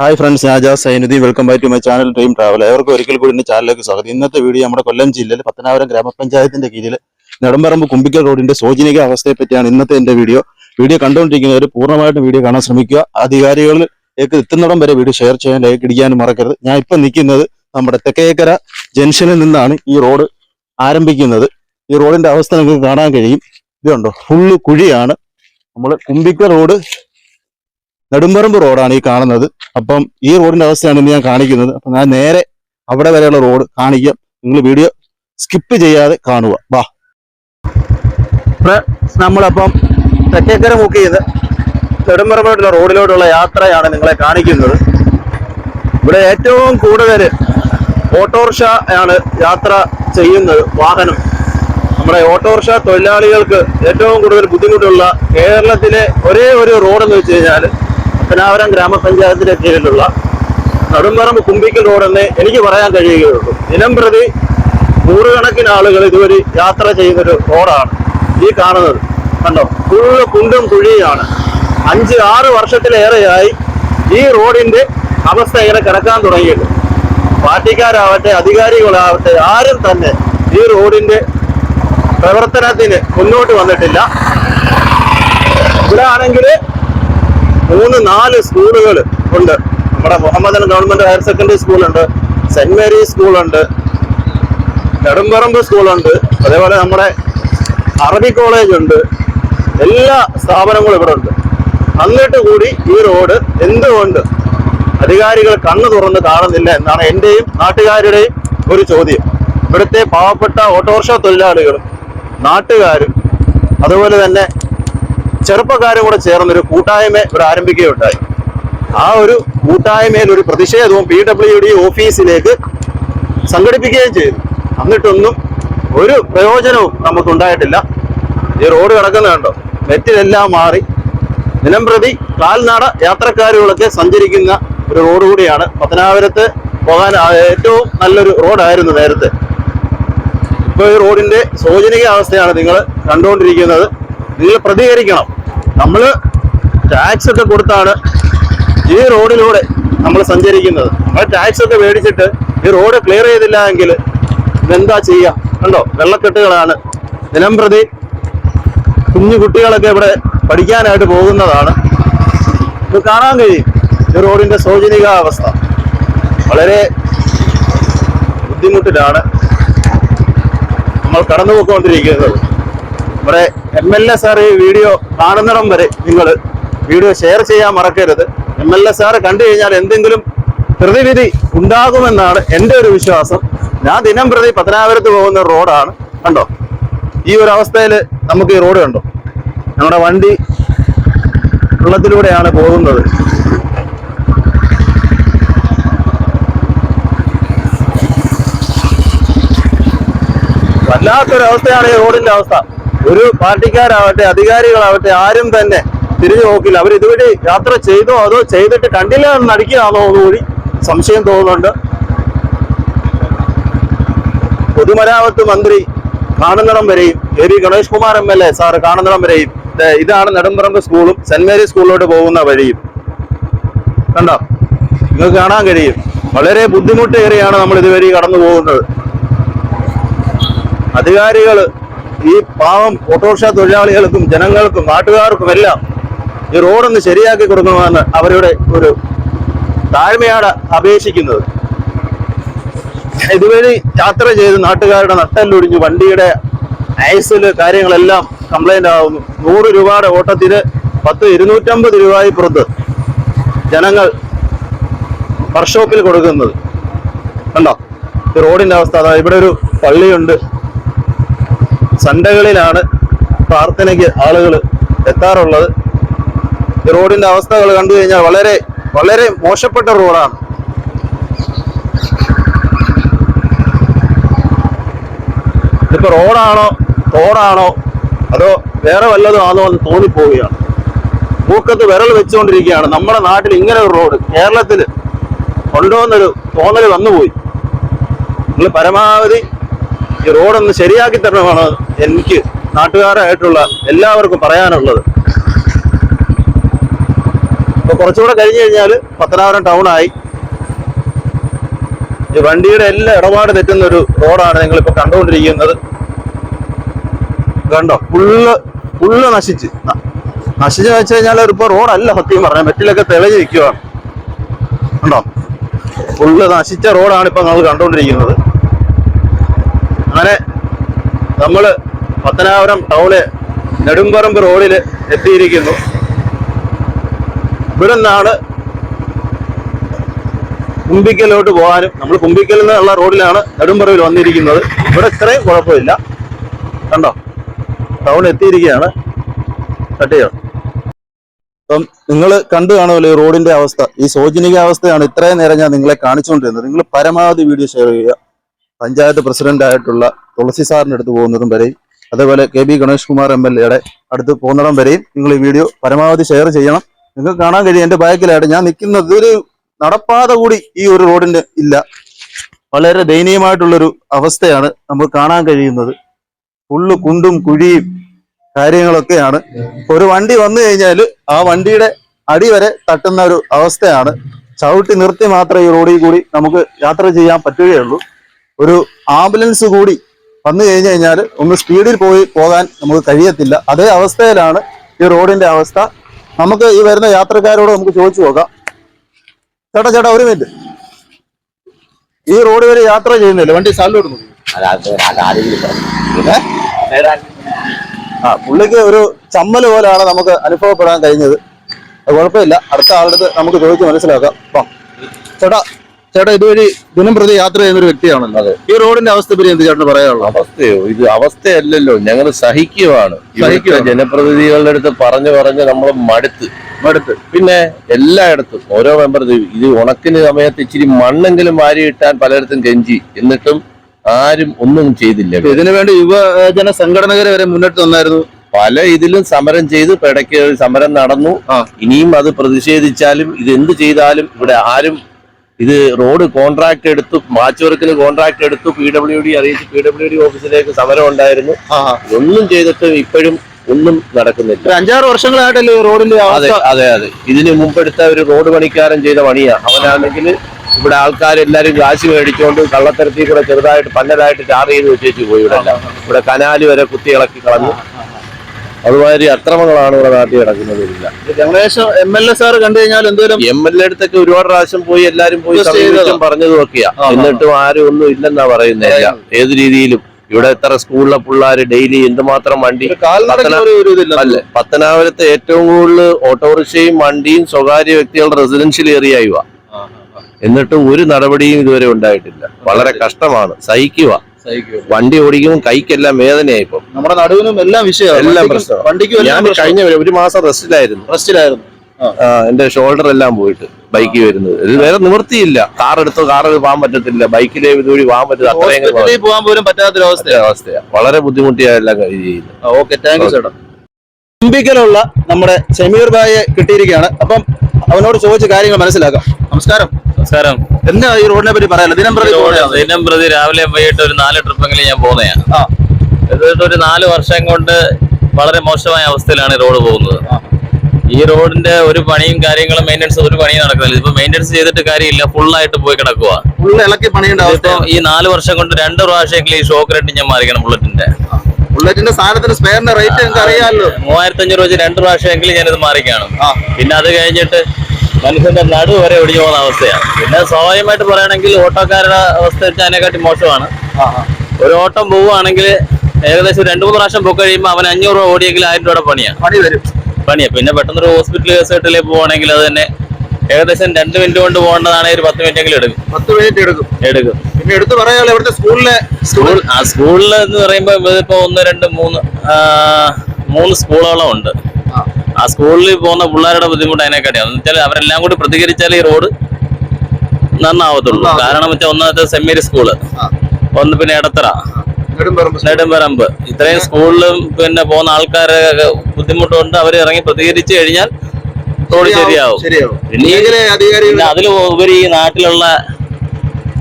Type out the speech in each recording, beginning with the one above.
Hi friends ഞാൻ Jas Zainuddin. Welcome back to my channel dream travel അവർക്ക് ഒരിക്കൽ കൂടി എന്റെ ചാനലിലേക്ക് സ്വാഗതം. ഇന്നത്തെ വീഡിയോ നമ്മുടെ കൊല്ലം ജില്ലയിൽ പത്തനാപുരം ഗ്രാമപഞ്ചായത്തിന്റെ കീഴിൽ നെടുമ്പറമ്പ് കുമ്പിക്കൽ റോഡിന്റെ ശോചനീയ അവസ്ഥയെ പറ്റിയാണ് ഇന്നത്തെ എന്റെ വീഡിയോ വീഡിയോ കണ്ടുകൊണ്ടിരിക്കുന്നവർ പൂർണമായിട്ടും വീഡിയോ കാണാൻ ശ്രമിക്കുക. അധികാരികളിലേക്ക് എത്തുന്നിടം വരെ വീഡിയോ ഷെയർ ചെയ്യാൻ ലൈക്ക് ഇടിക്കാനും മറക്കരുത്. ഞാൻ ഇപ്പം നിൽക്കുന്നത് നമ്മുടെ തെക്കേക്കര ജംഗ്ഷനിൽ നിന്നാണ് ഈ റോഡ് ആരംഭിക്കുന്നത്. ഈ റോഡിന്റെ അവസ്ഥ നിങ്ങൾക്ക് കാണാൻ കഴിയും. ഇതുണ്ടോ? ഫുള്ള് കുഴിയാണ്. നമ്മൾ കുമ്പിക്കൽ റോഡ് നെടുമ്പറമ്പ് റോഡാണ് ഈ കാണുന്നത്. അപ്പം ഈ റോഡിന്റെ അവസ്ഥയാണ് ഇന്ന് ഞാൻ കാണിക്കുന്നത്. അപ്പൊ ഞാൻ നേരെ അവിടെ വരെയുള്ള റോഡ് കാണിക്കാം. നിങ്ങൾ വീഡിയോ സ്കിപ്പ് ചെയ്യാതെ കാണുക. വാ. നമ്മളപ്പം തെക്കേക്കര മുക്ക് ചെയ്ത് നെടുമ്പറമ്പോട്ടുള്ള റോഡിലോട്ടുള്ള യാത്രയാണ് നിങ്ങളെ കാണിക്കുന്നത്. ഇവിടെ ഏറ്റവും കൂടുതൽ ഓട്ടോറിക്ഷ ആണ് യാത്ര ചെയ്യുന്നത്. വാഹനം. നമ്മുടെ ഓട്ടോറിക്ഷ തൊഴിലാളികൾക്ക് ഏറ്റവും കൂടുതൽ ബുദ്ധിമുട്ടുള്ള കേരളത്തിലെ ഒരേ ഒരു റോഡ് എന്ന് വെച്ച് കഴിഞ്ഞാൽ പത്തനാപുരം ഗ്രാമപഞ്ചായത്തിന്റെ കീഴിലുള്ള നടുമ്പറമ്പ് കുമ്പിക്കൽ റോഡെന്ന് എനിക്ക് പറയാൻ കഴിയുകയുള്ളൂ. ദിനം പ്രതി നൂറുകണക്കിന് ആളുകൾ ഇതുവരെ യാത്ര ചെയ്യുന്നൊരു റോഡാണ് ഈ കാണുന്നത്. കണ്ടോ? ഫുള്ള് കുണ്ടും കുഴിയാണ് അഞ്ച് ആറ് വർഷത്തിലേറെയായി ഈ റോഡിന്റെ അവസ്ഥ ഇങ്ങനെ കിടക്കാൻ തുടങ്ങിയിട്ട് പാർട്ടിക്കാരാവട്ടെ അധികാരികളാവട്ടെ ആരും തന്നെ ഈ റോഡിന്റെ പ്രവർത്തനത്തിന് മുന്നോട്ട് വന്നിട്ടില്ല. ഇവിടെ ആണെങ്കിൽ മൂന്ന് നാല് സ്കൂളുകൾ ഉണ്ട്. നമ്മുടെ മുഹമ്മദൻ ഗവൺമെന്റ് ഹയർ സെക്കൻഡറി സ്കൂളുണ്ട് സെന്റ് മേരീസ് സ്കൂളുണ്ട് നെടുമ്പറമ്പ് സ്കൂളുണ്ട് അതേപോലെ നമ്മുടെ അറബി കോളേജ് ഉണ്ട്. എല്ലാ സ്ഥാപനങ്ങളും ഇവിടെ ഉണ്ട്. എന്നിട്ട് കൂടി ഈ റോഡ് എന്തുകൊണ്ട് അധികാരികൾ കണ്ണു തുറന്ന് കാണുന്നില്ല എന്നാണ് എന്റെയും നാട്ടുകാരുടെയും ഒരു ചോദ്യം. ഇവിടുത്തെ പാവപ്പെട്ട ഓട്ടോറിക്ഷ തൊഴിലാളികളും നാട്ടുകാരും അതുപോലെ തന്നെ ചെറുപ്പക്കാരും കൂടെ ചേർന്നൊരു കൂട്ടായ്മ ഇവിടെ ആരംഭിക്കുകയുണ്ടായി. ആ ഒരു കൂട്ടായ്മയിൽ ഒരു പ്രതിഷേധവും പി ഡബ്ല്യു ഡി ഓഫീസിലേക്ക് സംഘടിപ്പിക്കുകയും ചെയ്തു. എന്നിട്ടൊന്നും ഒരു പ്രയോജനവും നമുക്കുണ്ടായിട്ടില്ല. ഈ റോഡ് കിടക്കുന്നുണ്ടോ നെറ്റിലെല്ലാം മാറി. ദിനംപ്രതി കാൽനട യാത്രക്കാരുകളൊക്കെ സഞ്ചരിക്കുന്ന ഒരു റോഡ് കൂടിയാണ്. പത്തനാപുരത്ത് പോകാൻ ഏറ്റവും നല്ലൊരു റോഡായിരുന്നു നേരത്തെ. ഇപ്പൊ ഈ റോഡിന്റെ ശോചനീയ അവസ്ഥയാണ് നിങ്ങൾ കണ്ടുകൊണ്ടിരിക്കുന്നത്. നിങ്ങൾ പ്രതികരിക്കണം. നമ്മൾ ടാക്സ് ഒക്കെ കൊടുത്താണ് ഈ റോഡിലൂടെ നമ്മൾ സഞ്ചരിക്കുന്നത്. ആ ടാക്സ് ഒക്കെ മേടിച്ചിട്ട് ഈ റോഡ് ക്ലിയർ ചെയ്തില്ല എങ്കിൽ ഇതെന്താ ചെയ്യുക കണ്ടോ? വെള്ളക്കെട്ടുകളാണ്. ദിനം പ്രതി കുഞ്ഞു കുട്ടികളൊക്കെ ഇവിടെ പഠിക്കാനായിട്ട് പോകുന്നതാണ്. ഇത് കാണാൻ കഴിയും. ഈ റോഡിന്റെ ശോചനീയ അവസ്ഥ വളരെ ബുദ്ധിമുട്ടിലാണ്. നമ്മൾ കടന്നുപോയിക്കൊണ്ടിരിക്കുന്നത്. നമ്മുടെ എം എൽ എ സാർ ഈ വീഡിയോ കാണുന്നിടം വരെ നിങ്ങൾ വീഡിയോ ഷെയർ ചെയ്യാൻ മറക്കരുത്. എം എൽ എ സാറ് കണ്ടു കഴിഞ്ഞാൽ എന്തെങ്കിലും പ്രതിവിധി ഉണ്ടാകുമെന്നാണ് എന്റെ ഒരു വിശ്വാസം. ഞാൻ ദിനം പ്രതി പത്തനാപുരത്ത് പോകുന്ന റോഡാണ്. കണ്ടോ? ഈ ഒരു അവസ്ഥയിൽ നമുക്ക് ഈ റോഡ് കണ്ടോ? നമ്മുടെ വണ്ടി വെള്ളത്തിലൂടെയാണ് പോകുന്നത്. വല്ലാത്തൊരവസ്ഥയാണ് ഈ റോഡിന്റെ അവസ്ഥ. ഒരു പാർട്ടിക്കാരാവട്ടെ അധികാരികളാവട്ടെ ആരും തന്നെ തിരിഞ്ഞു നോക്കില്ല. അവർ ഇതുവഴി യാത്ര ചെയ്തോ അതോ ചെയ്തിട്ട് കണ്ടില്ല എന്ന് നടിക്കുകയാണോ എന്നുകൂടി സംശയം തോന്നുന്നുണ്ട്. പൊതുമരാമത്ത് മന്ത്രി കാണുന്നിടം വരെയും A V Ganesh Kumar M L A sir കാണുന്നിടം വരെയും ഇതാണ് നെടുമ്പറമ്പ് സ്കൂളും സെന്റ് മേരീസ് സ്കൂളിലോട്ട് പോകുന്ന വഴിയും. കണ്ടോ? നിങ്ങൾക്ക് കാണാൻ കഴിയും. വളരെ ബുദ്ധിമുട്ടേറിയാണ് നമ്മൾ ഇതുവരെ കടന്നു പോകുന്നത് അധികാരികൾ ഈ പാവം ഓട്ടോറിക്ഷ തൊഴിലാളികൾക്കും ജനങ്ങൾക്കും നാട്ടുകാർക്കും എല്ലാം ഈ റോഡൊന്ന് ശരിയാക്കി കൊടുക്കണമെന്ന് അവരുടെ ഒരു താഴ്മയാണ് അപേക്ഷിക്കുന്നത്. ഇതുവഴി യാത്ര ചെയ്ത് നാട്ടുകാരുടെ നട്ടെല്ലൊടിഞ്ഞു വണ്ടിയുടെ ഐസിൽ കാര്യങ്ങളെല്ലാം കംപ്ലൈന്റ് ആവുന്നു. നൂറ് രൂപയുടെ ഓട്ടത്തിന് പത്ത് ഇരുന്നൂറ്റമ്പത് രൂപയായി പുറത്ത് ജനങ്ങൾ വർക്ക്ഷോപ്പിൽ കൊടുക്കുന്നത്. കണ്ടോ? ഈ റോഡിന്റെ അവസ്ഥ. അതാ ഇവിടെ ഒരു പള്ളിയുണ്ട്. സൺഡേകളിലാണ് പ്രാർത്ഥനയ്ക്ക് ആളുകൾ എത്താറുള്ളത്. ഈ റോഡിന്റെ അവസ്ഥകൾ കണ്ടു കഴിഞ്ഞാൽ വളരെ വളരെ മോശപ്പെട്ട റോഡാണ്. ഇപ്പൊ റോഡാണോ തോടാണോ അതോ വേറെ വല്ലതും ആണോ എന്ന് തോന്നിപ്പോവുകയാണ്. മൂക്കത്ത് വിരൽ വെച്ചുകൊണ്ടിരിക്കുകയാണ്. നമ്മുടെ നാട്ടിൽ ഇങ്ങനെ ഒരു റോഡ് കേരളത്തിൽ ഉണ്ടോ എന്നൊരു തോന്നൽ വന്നുപോയി. നിങ്ങൾ പരമാവധി ഈ റോഡൊന്ന് ശരിയാക്കി തരണമാണ് എനിക്ക് നാട്ടുകാരായിട്ടുള്ള എല്ലാവർക്കും പറയാനുള്ളത്. ഇപ്പൊ കുറച്ചുകൂടെ കഴിഞ്ഞു കഴിഞ്ഞാൽ പത്തനാപുരം ടൗൺ ആയി. ഈ വണ്ടിയുടെ എല്ലാ ഇടപാട് തെറ്റുന്ന ഒരു റോഡാണ് നിങ്ങൾ ഇപ്പൊ കണ്ടുകൊണ്ടിരിക്കുന്നത്. കണ്ടോ? ഫുള്ള് ഫുള്ള് നശിച്ച്. നശിച്ച് വെച്ച് കഴിഞ്ഞാൽ ഇപ്പൊ റോഡല്ല സത്യം പറഞ്ഞാൽ മെറ്റിലൊക്കെ തെളിഞ്ഞിരിക്കുവാണ് കണ്ടോ? ഫുള്ള് നശിച്ച റോഡാണ് ഇപ്പൊ നമ്മൾ കണ്ടുകൊണ്ടിരിക്കുന്നത്. അങ്ങനെ നമ്മൾ പത്തനാപുരം ടൗണ് നെടുമ്പറമ്പ് റോഡിൽ എത്തിയിരിക്കുന്നു. ഇവിടെ നിന്നാണ് കുമ്പിക്കലോട്ട് പോകാനും നമ്മൾ കുമ്പിക്കലിൽ നിന്നുള്ള റോഡിലാണ് നെടുമ്പറവിൽ വന്നിരിക്കുന്നത്. ഇവിടെ ഇത്രയും കുഴപ്പമില്ല. കണ്ടോ? ടൗൺ എത്തിയിരിക്കുകയാണ്. കട്ട് ചെയ്യണം അപ്പം നിങ്ങൾ കണ്ടു കാണുമല്ലോ ഈ റോഡിന്റെ അവസ്ഥ. ഈ ശോചനീയ അവസ്ഥയാണ് ഇത്രയും നേരം ഞാൻ നിങ്ങളെ കാണിച്ചുകൊണ്ടിരുന്നത്. നിങ്ങൾ പരമാവധി വീഡിയോ ഷെയർ ചെയ്യുക. പഞ്ചായത്ത് പ്രസിഡന്റ് ആയിട്ടുള്ള തുളസി സാറിന്റെ അടുത്ത് പോകുന്നതും വരെയും അതേപോലെ K B Ganesh Kumar M L എയുടെ അടുത്ത് പോകുന്നിടം വരെയും നിങ്ങൾ ഈ വീഡിയോ പരമാവധി ഷെയർ ചെയ്യണം. നിങ്ങൾക്ക് കാണാൻ കഴിയും എന്റെ ബാക്കിലായിട്ട് ഞാൻ നിൽക്കുന്നത് ഒരു നടപ്പാത കൂടി ഈ ഒരു റോഡിന് ഇല്ല. വളരെ ദയനീയമായിട്ടുള്ളൊരു അവസ്ഥയാണ് നമുക്ക് കാണാൻ കഴിയുന്നത്. ഫുള്ള് കുണ്ടും കുഴിയും കാര്യങ്ങളൊക്കെയാണ്. ഒരു വണ്ടി വന്നു കഴിഞ്ഞാൽ ആ വണ്ടിയുടെ അടി വരെ തട്ടുന്ന ഒരു അവസ്ഥയാണ്. ചവിട്ടി നിർത്തി മാത്രമേ ഈ റോഡിൽ കൂടി നമുക്ക് യാത്ര ചെയ്യാൻ പറ്റുകയുള്ളൂ. ഒരു ആംബുലൻസ് കൂടി വന്നു കഴിഞ്ഞു കഴിഞ്ഞാൽ ഒന്ന് സ്പീഡിൽ പോയി പോകാൻ നമുക്ക് കഴിയത്തില്ല. അതേ അവസ്ഥയിലാണ് ഈ റോഡിന്റെ അവസ്ഥ. നമുക്ക് ഈ വരുന്ന യാത്രക്കാരോട് നമുക്ക് ചോദിച്ചു നോക്കാം. ചേട്ടാ ചേട്ടാ ഒരു മിനിറ്റ്. ഈ റോഡ് വരെ യാത്ര ചെയ്യുന്നില്ല? വണ്ടി നോക്കി ആ പുള്ളിക്ക് ഒരു ചമ്മൽ പോലെയാണ് നമുക്ക് അനുഭവപ്പെടാൻ കഴിഞ്ഞത്. അത് കുഴപ്പമില്ല. അടുത്ത ആളുടെ നമുക്ക് ചോദിച്ച് മനസ്സിലാക്കാം. അപ്പം ചേട്ടാ ചേട്ടാ ഇതുവഴി ദിനം പ്രതി യാത്ര ചെയ്യുന്ന ഒരു വ്യക്തിയാണല്ലോ. അതെ. ഈ റോഡിന്റെ അവസ്ഥ പറ്റി എന്ത് ചേട്ടന് പറയാനുള്ളത്? അവസ്ഥയോ? ഇത് അവസ്ഥയല്ലല്ലോ. ഞങ്ങൾ സഹിക്കുവാണ്. ഇവിടുത്തെ. ജനപ്രതിനിധികളുടെ അടുത്ത് പറഞ്ഞു പറഞ്ഞ് നമ്മൾ മടുത്ത്. മടുത്ത്. പിന്നെ എല്ലായിടത്തും ഓരോ മെമ്പർ ഇത് ഉണക്കിന് സമയത്ത് ഇച്ചിരി മണ്ണെങ്കിലും വാരിയിട്ടാൻ പലയിടത്തും കെഞ്ചി എന്നിട്ടും ആരും ഒന്നും ചെയ്തില്ല. ഇതിനു വേണ്ടി യുവജന സംഘടനകരെ വരെ മുന്നിട്ട് വന്നായിരുന്നു. പല ഇതിലും സമരം ചെയ്ത്. ഇടയ്ക്ക് സമരം നടന്നു. ഇനിയും അത് പ്രതിഷേധിച്ചാലും ഇത് എന്ത് ചെയ്താലും ഇവിടെ ആരും ഇത് റോഡ് കോൺട്രാക്ട് എടുത്തു മാച്ച് വർക്കിന് കോൺട്രാക്ട് എടുത്തു പി ഡബ്ല്യു ഡി അറിയിച്ച് പി ഡബ്ല്യു ഡി ഓഫീസിലേക്ക് സമരം ഉണ്ടായിരുന്നു. ഒന്നും ചെയ്തിട്ടും ഇപ്പോഴും ഒന്നും നടക്കുന്നില്ല. അഞ്ചാറ് വർഷങ്ങളായിട്ടല്ലേ റോഡിന്റെ അതെ അതെ അതെ. ഇതിന് മുമ്പെടുത്ത ഒരു റോഡ് പണിക്കാരൻ ചെയ്ത പണിയാ. അവനാണെങ്കിൽ ഇവിടെ ആൾക്കാരെല്ലാരും കാശ് മേടിച്ചുകൊണ്ട് കള്ളത്തരത്തിൽ കൂടെ ചെറുതായിട്ട് പന്നലായിട്ട് ചാർജ് ചെയ്ത് വെച്ചേച്ച് പോയി ഇവിടെ ഇവിടെ കനാല് വരെ കുത്തി ഇളക്കി കളഞ്ഞു. അതുമാതിരി അക്രമങ്ങളാണ് ഇവിടെ നാട്ടിൽ നടക്കുന്നതില്ല Ganesh M L A sir കണ്ടു കഴിഞ്ഞാൽ എന്തോരം എം എൽ എ അടുത്തൊക്കെ ഒരുപാട് പ്രാവശ്യം പോയി എല്ലാരും പോയി സമീപിച്ചും പറഞ്ഞതും ഒക്കെയാ. എന്നിട്ടും ആരും ഒന്നും ഇല്ലെന്നാ പറയുന്നില്ല ഏത് രീതിയിലും ഇവിടെ എത്ര സ്കൂളിലെ പിള്ളേര് ഡെയിലി എന്തുമാത്രം വണ്ടി? അല്ലെ പത്തനാപുരത്തെ ഏറ്റവും കൂടുതൽ ഓട്ടോറിക്ഷയും വണ്ടിയും സ്വകാര്യ വ്യക്തികളുടെ റെസിഡൻഷ്യൽ ഏരിയ ആയുക എന്നിട്ടും ഒരു നടപടിയും ഇതുവരെ ഉണ്ടായിട്ടില്ല. വളരെ കഷ്ടമാണ്. സഹിക്കുക വണ്ടി ഓടിക്കും കൈക്കെല്ലാം വേദനയായി ഇപ്പം. നമ്മുടെ നടുവിനും എല്ലാം വിഷയം എല്ലാം പ്രശ്നം. വണ്ടിക്കും ഞാൻ കഴിഞ്ഞ ഒരു- ഒരു മാസം റെസ്റ്റിലായിരുന്നു. റെസ്റ്റിലായിരുന്നു. എന്റെ ഷോൾഡർ എല്ലാം പോയിട്ട് ബൈക്ക് വരുന്നത്. ഇത് വേറെ നിവൃത്തിയില്ല. കാർ എടുത്തോ കാർ പോകാൻ പറ്റത്തില്ല. ബൈക്കിലെ ഇതുവഴി പോകാൻ പറ്റില്ല അത്രയും പോകാൻ പോലും പറ്റാത്തൊരു അവസ്ഥയാണ്. വളരെ ബുദ്ധിമുട്ടിയാ എല്ലാം ഇത് ചെയ്യുന്നത്. ഓക്കെ. താങ്ക് യു ചേട്ടാ. കുമ്പിക്കലുള്ള നമ്മുടെ ഷമീർ ഭായെ കിട്ടിയിരിക്കുകയാണ്. അപ്പം അവനോട് ചോദിച്ച കാര്യങ്ങൾ മനസ്സിലാക്കാം. നമസ്കാരം. നമസ്കാരം. എന്താ ഈ റോഡിനെ പറ്റി പറയാലോ ദിനം പ്രതി. ദിനം പ്രതി രാവിലെ വൈകിട്ട് ഒരു നാല് ട്രിപ്പെങ്കിലും ഞാൻ പോകുന്നതാണ്. ആ. എന്നിട്ട് ഒരു നാല് വർഷം കൊണ്ട് വളരെ മോശമായ അവസ്ഥയിലാണ് ഈ റോഡ് പോകുന്നത്. ആ. ഈ റോഡിന്റെ ഒരു പണിയും കാര്യങ്ങളും മെയിന്റെനൻസ് ഒരു പണിയും നടക്കുന്നില്ല. ഇപ്പൊ മെയിന്റെനൻസ് ചെയ്തിട്ട് കാര്യമില്ല. ഫുൾ ആയിട്ട് പോയി കിടക്കുക ഫുള്ള് ഇളക്കി പണിയേണ്ട അവസ്ഥ ഈ നാല് വർഷം കൊണ്ട് രണ്ട് പ്രാവശ്യമെങ്കിലും ഈ ഷോക്ക് റേറ്റ് ഞാൻ മാറിക്കണം ബുള്ളറ്റിന്റെ ബുള്ളറ്റിന്റെ സാധനത്തിന് സ്പെയറിന്റെ റേറ്റ് നിങ്ങൾക്ക് അറിയാമല്ലോ. മൂവായിരത്തി അഞ്ഞൂറ് വെച്ച് രണ്ട് പ്രാവശ്യമെങ്കിലും ഞാനിത് ഇത് ആ. പിന്നെ അത് കഴിഞ്ഞിട്ട് മനുഷ്യന്റെ നടു വരെ ഒടിഞ്ഞു പോകുന്ന അവസ്ഥയാണ്. പിന്നെ സ്വാഭാവികമായിട്ട് പറയുകയാണെങ്കിൽ ഓട്ടോക്കാരുടെ അവസ്ഥ വെച്ചാൽ അതിനെക്കാട്ടി മോശമാണ്. ഒരു ഓട്ടം പോവുകയാണെങ്കിൽ ഏകദേശം രണ്ടു മൂന്ന് പ്രാവശ്യം പോയി കഴിയുമ്പോൾ അവൻ അഞ്ഞൂറ് രൂപ ഓടിയെങ്കിൽ ആയിരം രൂപയുടെ പണിയാണ്. പണി വരും. പണിയാ. പിന്നെ പെട്ടെന്നൊരു ഹോസ്പിറ്റൽ കേസായിട്ടിലേക്ക് പോവുകയാണെങ്കിൽ അത് തന്നെ ഏകദേശം രണ്ട് മിനിറ്റ് കൊണ്ട് പോകേണ്ടതാണെങ്കിൽ ഒരു പത്ത് മിനിറ്റ് എങ്കിലും എടുക്കും. പത്ത് മിനിറ്റ് എടുക്കും. എടുക്കും. പിന്നെ എടുത്തു പറയാലോ ഇവിടുത്തെ സ്കൂളിലെ സ്കൂൾ ആ സ്കൂളിൽ എന്ന് പറയുമ്പോൾ ഇതിപ്പോ ഒന്ന് രണ്ട് മൂന്ന് മൂന്ന് സ്കൂളുകളും ഉണ്ട്. ആ. സ്കൂളിൽ പോകുന്ന പിള്ളേരുടെ ബുദ്ധിമുട്ട് അതിനെക്കാട്ടിയാണ് എന്ന് വെച്ചാൽ അവരെല്ലാം കൂടി പ്രതികരിച്ചാൽ ഈ റോഡ് നന്നാവത്തുള്ളൂ. കാരണം വെച്ചാൽ ഒന്നാമത്തെ സെമ്മീരി സ്കൂൾ. ഒന്ന് പിന്നെ ഇടത്തറ നെടുമ്പറമ്പ് ഇത്രയും സ്കൂളിലും പിന്നെ പോകുന്ന ആൾക്കാരെ ബുദ്ധിമുട്ടുണ്ട്. അവർ ഇറങ്ങി പ്രതികരിച്ചു കഴിഞ്ഞാൽ റോഡ് ശരിയാവും പിന്നെ അതിൽ ഉപരി ഈ നാട്ടിലുള്ള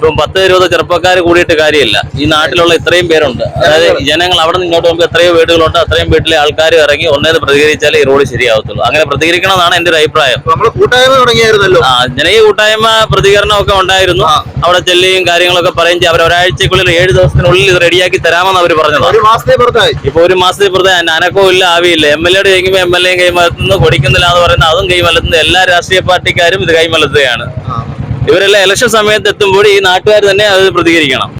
ഇപ്പം പത്ത് ഇരുപത് ചെറുപ്പക്കാർ കൂടിയിട്ട് കാര്യമില്ല. ഈ നാട്ടിലുള്ള ഇത്രയും പേരുണ്ട്. അതായത് ജനങ്ങൾ അവിടെ നിന്ന് ഇങ്ങോട്ട് പോകുമ്പോൾ എത്രയോ വീടുകളുണ്ട്. അത്രയും വീട്ടിലെ ആൾക്കാർ ഇറങ്ങി ഒന്നേത് പ്രതികരിച്ചാലേ ഈ റോഡ് ശരിയാവത്തുള്ളൂ. അങ്ങനെ പ്രതികരിക്കണമെന്നാണ് എന്റെ ഒരു അഭിപ്രായം. നമ്മൾ കൂട്ടായ്മ തുടങ്ങിയായിരുന്നല്ലോ? ആ ജനകീയ കൂട്ടായ്മ പ്രതികരണമൊക്കെ ഉണ്ടായിരുന്നു. അവിടെ ചെല്ലുകയും കാര്യങ്ങളൊക്കെ പറയും അവർ ഒരാഴ്ചക്കുള്ളിൽ ഏഴ് ദിവസത്തിനുള്ളിൽ ഇത് റെഡിയാക്കി തരാമെന്ന് അവർ പറഞ്ഞത്. മാസത്തെ ഇപ്പൊ ഒരു മാസത്തിൽ പുറത്തെ അനക്കവും ഇല്ല ആവിയില്ല. എം എൽ എയുടെ ചോദിക്കുമ്പോൾ എം എൽ എയും കൈമലത്തുന്നു. കൊടുക്കുന്നില്ല എന്ന് പറയുന്നത് അതും കൈമലത്തുന്നു. എല്ലാ രാഷ്ട്രീയ പാർട്ടിക്കാരും ഇത് കൈമലത്തുകയാണ്. ഇവരെല്ലാം ഇലക്ഷൻ സമയത്ത് എത്തുമ്പോൾ ഈ നാട്ടുകാർ തന്നെ അത് പ്രതികരിക്കണം.